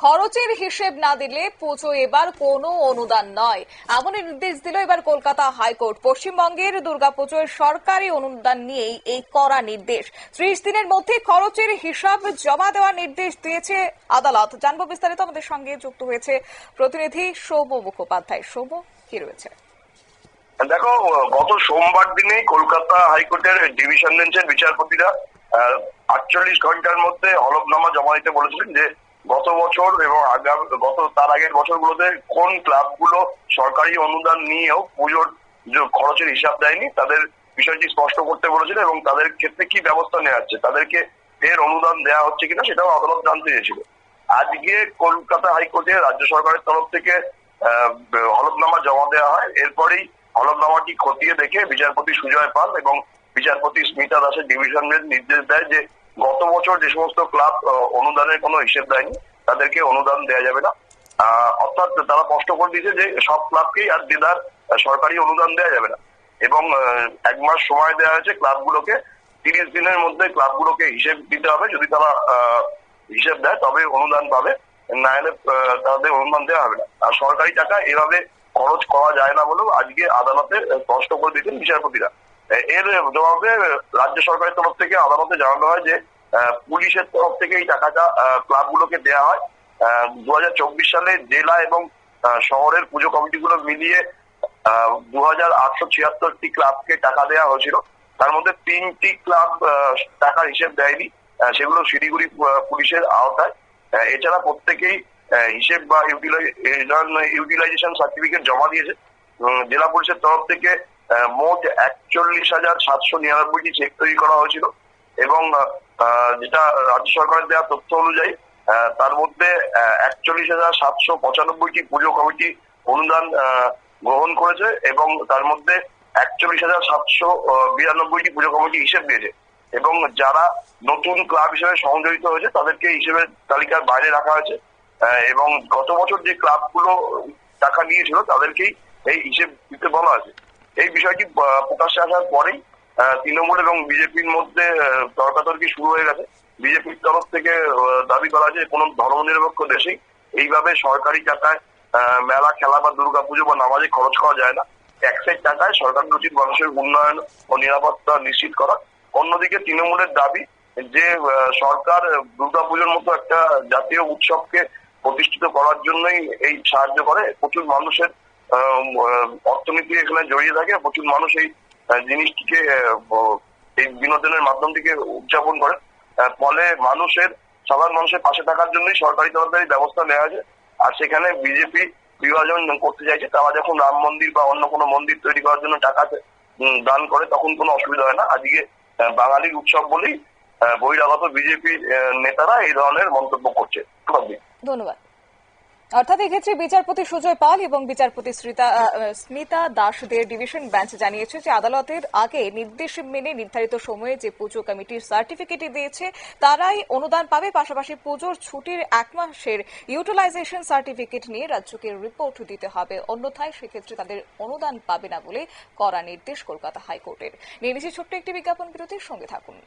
খরচের হিসেব না দিলে পুজো এবার কোনো অনুদান নয়। এমনই নির্দেশ দিল এবার কলকাতা হাইকোর্ট। পশ্চিমবঙ্গের দুর্গাপুজোর সরকারি অনুদান নিয়েই এই করা নির্দেশ। ত্রিশ দিনের মধ্যে খরচের হিসাব জমা দেওয়ার নির্দেশ দিয়েছে আদালত। জানব বিস্তারিত আমাদের সঙ্গে যুক্ত হয়েছে প্রতিনিধি সৌম্য মুখোপাধ্যায়। সৌম্য, কি রয়েছে? দেখো, গত সোমবার দিনে কলকাতা হাইকোর্টের ডিভিশন বেঞ্চের বিচারপতিরা আটচল্লিশ ঘণ্টার মধ্যে হলফনামা জমা দিতে বলেছিলেন যে গত বছর এবং আগাম গত, তার আগের বছরগুলোতে কোন ক্লাবগুলো সরকারি অনুদান নিয়েও পুজোর খরচের হিসাব দেয়নি, তাদের বিষয়টি স্পষ্ট করতে বলেছিল এবং তাদের ক্ষেত্রে কি ব্যবস্থা নেওয়া হচ্ছে? তাদেরকে ফের অনুদান দেওয়া হচ্ছে কিনা সেটাও আদালত জানতে চেয়েছিল। আজকে কলকাতা হাইকোর্টে রাজ্য সরকারের তরফ থেকে হলফনামা জমা দেওয়া হয়। এরপরেই হলফনামাটি খতিয়ে দেখে বিচারপতি সুজয় পাল এবং বিচারপতি স্মিতা দাসের ডিভিশন বেঞ্চ নির্দেশ দেয় যে গত বছর যে সমস্ত ক্লাব অনুদানের কোনো হিসেব দেয়নি, তাদেরকে অনুদান দেওয়া যাবে না। অর্থাৎ তারা স্পষ্ট করে দিয়েছে যে সব ক্লাবকেই আর দিদার সরকারি অনুদান দেওয়া যাবে না। এবং এক মাস সময় দেওয়া হয়েছে ক্লাবগুলোকে, তিরিশ দিনের মধ্যে ক্লাবগুলোকে হিসেব দিতে হবে। যদি তারা হিসেব দেয় তবে অনুদান পাবে। না হলে তাদের অনুদান দেওয়া হবে না। আর সরকারি টাকা এভাবে খরচ করা যায় না বলেও আজকে আদালতে স্পষ্ট করে দিয়েছেন বিচারপতিরা। এর জবাবে রাজ্য সরকারের তরফ থেকে আদালতে জানানো হয় যে পুলিশের তরফ থেকে এই টাকাটা ক্লাবগুলোকে দেওয়া হয়। দু হাজার চব্বিশ সালে জেলা এবং শহরের পুজো কমিটিগুলো মিলিয়ে দু হাজার আটশো ছিয়াত্তরটি ক্লাবকে টাকা দেওয়া হয়েছিল। তার মধ্যে তিনটি ক্লাব টাকার হিসেব দেয়নি। সেগুলো শিলিগুড়ি পুলিশের আওতায়। এছাড়া প্রত্যেকেই হিসেব বা ইউটিলাইজেশন সার্টিফিকেট জমা দিয়েছে। জেলা পুলিশের তরফ থেকে মোট একচল্লিশ হাজার সাতশো নিরানব্বইটি চেক তৈরি করা হয়েছিল এবং যেটা রাজ্য সরকারের দেওয়া তথ্য অনুযায়ী তার মধ্যে একচল্লিশ হাজার সাতশো পঁচানব্বইটি পুজো কমিটি অনুদান গ্রহণ করেছে এবং তার মধ্যে একচল্লিশ হাজার সাতশো বিরানব্বইটি পুজো কমিটি হিসেব দিয়েছে এবং যারা নতুন ক্লাব হিসেবে সংযোজিত হয়েছে তাদেরকে হিসেবে তালিকার বাইরে রাখা হয়েছে এবং গত বছর যে ক্লাবগুলো টাকা নিয়েছিল তাদেরকেই এই হিসেব দিতে বলা হয়েছে। এই বিষয়টি প্রকাশ্যে আসার পরেই তৃণমূল এবং বিজেপির মধ্যে তর্কাতর্কি শুরু হয়ে গেছে। বিজেপির তরফ থেকে দাবি করা যে কোনো ধর্মনিরপেক্ষ দেশেই এইভাবে সরকারি টাকায় মেলা, খেলা বা দুর্গাপুজো বা নামাজে খরচ করা যায় না। ট্যাক্সের টাকায় সরকার উচিত মানুষের উন্নয়ন ও নিরাপত্তা নিশ্চিত করা। অন্যদিকে তৃণমূলের দাবি যে সরকার দুর্গাপুজোর মতো একটা জাতীয় উৎসবকে প্রতিষ্ঠিত করার জন্যই এই সাহায্য করে। প্রচুর মানুষের অর্থনীতি এখানে জড়িয়ে থাকে, প্রচুর মানুষ এই জিনিসটিকে এই বিনোদনের মাধ্যমটিকে উদযাপন করে। ফলে মানুষের, সাধারণ মানুষের পাশে থাকার জন্যই সরকারি তরফদারি ব্যবস্থা নেওয়া হয়েছে। আর সেখানে বিজেপি বিভাজন করতে চাইছে তারা যখন রাম মন্দির বা অন্য কোনো মন্দির তৈরি করার জন্য টাকা দান করে, তখন কোনো অসুবিধা হয় না। আজকে বাঙালির উৎসব বলেই বহিরাগত বিজেপি নেতারা এই ধরনের মন্তব্য করছে। ধন্যবাদ। অর্থাৎ এক্ষেত্রে বিচারপতি সুজয় পাল এবং বিচারপতি স্মিতা দাসদের ডিভিশন বেঞ্চ জানিয়েছে যে আদালতের আগে নির্দেশ মেনে নির্ধারিত সময়ে যে পুজো কমিটির সার্টিফিকেট দিয়েছে, তারাই অনুদান পাবে। পাশাপাশি পুজোর ছুটির এক মাসের ইউটিলাইজেশন সার্টিফিকেট নিয়ে রাজ্যকে রিপোর্ট দিতে হবে। অন্যথায় সেক্ষেত্রে তাদের অনুদান পাবে না বলে করা নির্দেশ কলকাতা হাইকোর্টের। নিয়ে ছোট্ট একটি বিজ্ঞাপন বিরতির সঙ্গে থাকুন।